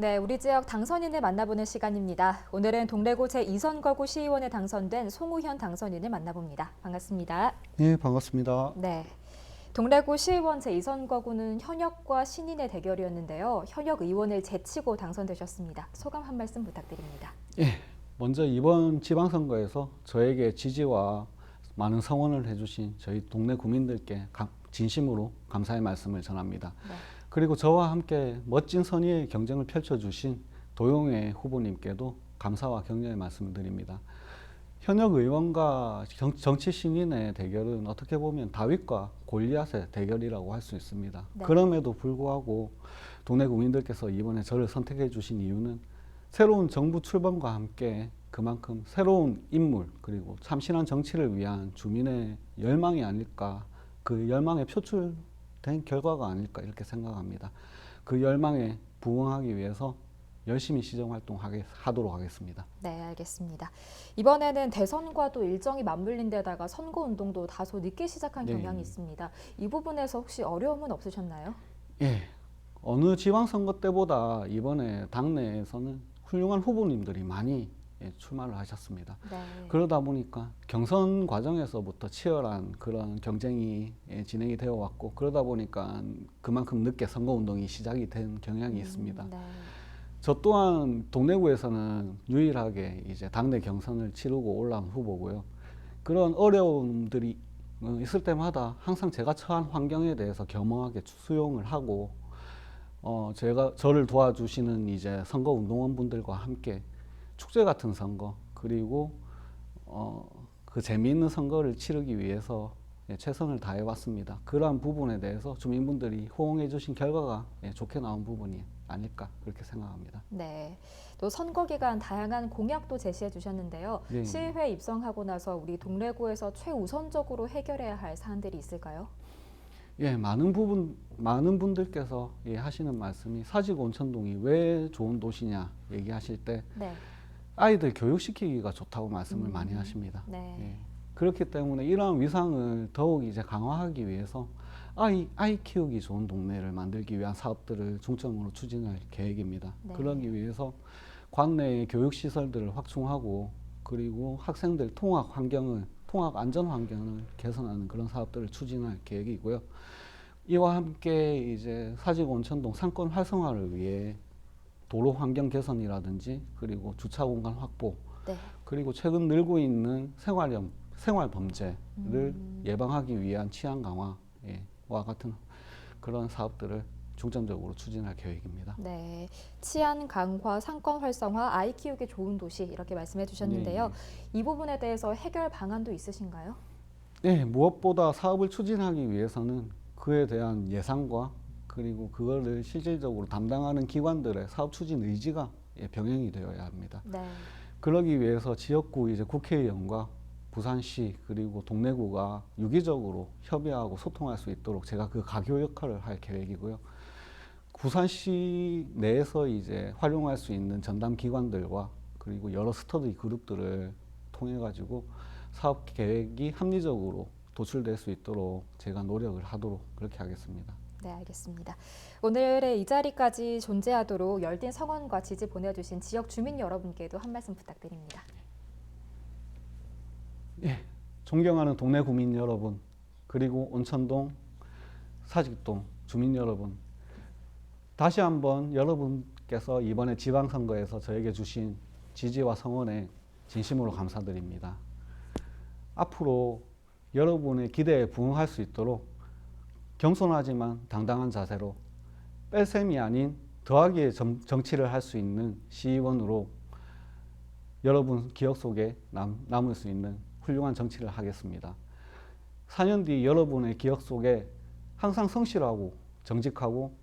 네, 우리 지역 당선인을 만나보는 시간입니다. 오늘은 동래구 제2선거구 시의원에 당선된 송우현 당선인을 만나봅니다. 반갑습니다. 네, 반갑습니다. 네. 동래구 시의원 제2선거구는 현역과 신인의 대결이었는데요. 현역 의원을 제치고 당선되셨습니다. 소감 한 말씀 부탁드립니다. 먼저 이번 지방선거에서 저에게 지지와 많은 성원을 해주신 저희 동네 구민들께 감- 진심으로 감사의 말씀을 전합니다. 네. 그리고 저와 함께 멋진 선의의 경쟁을 펼쳐주신 도용의 후보님께도 감사와 격려의 말씀을 드립니다. 현역 의원과 정, 정치 신인의 대결은 어떻게 보면 다윗과 골리앗의 대결이라고 할 수 있습니다. 네. 그럼에도 불구하고 동네 국민들께서 이번에 저를 선택해 주신 이유는 새로운 정부 출범과 함께 그만큼 새로운 인물 그리고 참신한 정치를 위한 주민의 열망이 아닐까 그 열망에 표출 된 결과가 아닐까 이렇게 생각합니다. 그 열망에 부응하기 위해서 열심히 시정 활동하도록 하겠습니다. 네, 알겠습니다. 이번에는 대선과도 일정이 맞물린 데다가 선거 운동도 다소 늦게 시작한 네. 경향이 있습니다. 이 부분에서 혹시 어려움은 없으셨나요? 예, 어느 지방선거 때보다 이번에 당내에서는 훌륭한 후보님들이 많이 예, 출마를 하셨습니다. 네. 그러다 보니까 경선 과정에서부터 치열한 그런 경쟁이 예, 진행이 되어 왔고 그러다 보니까 그만큼 늦게 선거 운동이 시작이 된 경향이 있습니다. 네. 저 또한 동래구에서는 유일하게 이제 당내 경선을 치르고 올라온 후보고요. 그런 어려움들이 어, 있을 때마다 항상 제가 처한 환경에 대해서 겸허하게 수용을 하고 어 제가 저를 도와주시는 이제 선거 운동원 분들과 함께 축제 같은 선거 그리고 어 그 재미있는 선거를 치르기 위해서 예, 최선을 다해 왔습니다. 그러한 부분에 대해서 주민분들이 호응해 주신 결과가 예, 좋게 나온 부분이 아닐까 그렇게 생각합니다. 네. 또 선거 기간 다양한 공약도 제시해 주셨는데요. 네. 시의회 입성하고 나서 우리 동래구에서 최우선적으로 해결해야 할 사안들이 있을까요? 예, 많은 부분 많은 분들께서 예, 하시는 말씀이 사직 온천동이 왜 좋은 도시냐 얘기하실 때 네. 아이들 교육시키기가 좋다고 말씀을 음. 많이 하십니다. 네. 예. 그렇기 때문에 이러한 위상을 더욱 이제 강화하기 위해서 아이 아이 키우기 좋은 동네를 만들기 위한 사업들을 중점으로 추진할 계획입니다. 네. 그러기 위해서 관내의 교육 시설들을 확충하고 그리고 학생들 통학 환경을 통학 안전 환경을 개선하는 그런 사업들을 추진할 계획이고요. 이와 함께 이제 사직 온천동 상권 활성화를 위해 도로 환경 개선이라든지 그리고 주차 공간 확보 네. 그리고 최근 늘고 있는 생활염, 생활 범죄를 음. 예방하기 위한 치안 강화와 같은 그런 사업들을 중점적으로 추진할 계획입니다. 네. 치안 강화, 상권 활성화, 아이 키우기 좋은 도시 이렇게 말씀해 주셨는데요. 네. 이 부분에 대해서 해결 방안도 있으신가요? 네, 무엇보다 사업을 추진하기 위해서는 그에 대한 예산과 그리고 그거를 실질적으로 담당하는 기관들의 사업 추진 의지가 예, 병행이 되어야 합니다. 네. 그러기 위해서 지역구 이제 국회의원과 부산시 그리고 동래구가 유기적으로 협의하고 소통할 수 있도록 제가 그 가교 역할을 할 계획이고요. 부산시 내에서 이제 활용할 수 있는 전담 기관들과 그리고 여러 스터디 그룹들을 통해 가지고 사업 계획이 합리적으로 도출될 수 있도록 제가 노력을 하도록 그렇게 하겠습니다. 네, 알겠습니다. 오늘의 이 자리까지 존재하도록 열띤 성원과 지지 보내주신 지역 주민 여러분께도 한 말씀 부탁드립니다. 존경하는 동네 구민 여러분, 그리고 온천동, 사직동 주민 여러분, 다시 한번 여러분께서 이번에 지방선거에서 저에게 주신 지지와 성원에 진심으로 감사드립니다. 앞으로 여러분의 기대에 부응할 수 있도록 겸손하지만 당당한 자세로 뺄셈이 아닌 더하기의 정, 정치를 할 수 있는 시의원으로 여러분 기억 속에 남, 남을 수 있는 훌륭한 정치를 하겠습니다. 4년 뒤 여러분의 기억 속에 항상 성실하고 정직하고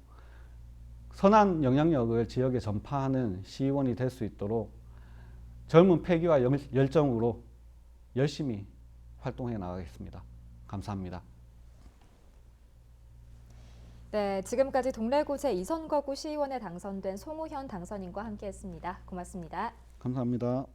선한 영향력을 지역에 전파하는 시의원이 될 수 있도록 젊은 패기와 열- 열정으로 열심히 활동해 나가겠습니다. 감사합니다. 네, 지금까지 동래구 제2선거구 시의원에 당선된 송우현 당선인과 함께했습니다. 고맙습니다. 감사합니다.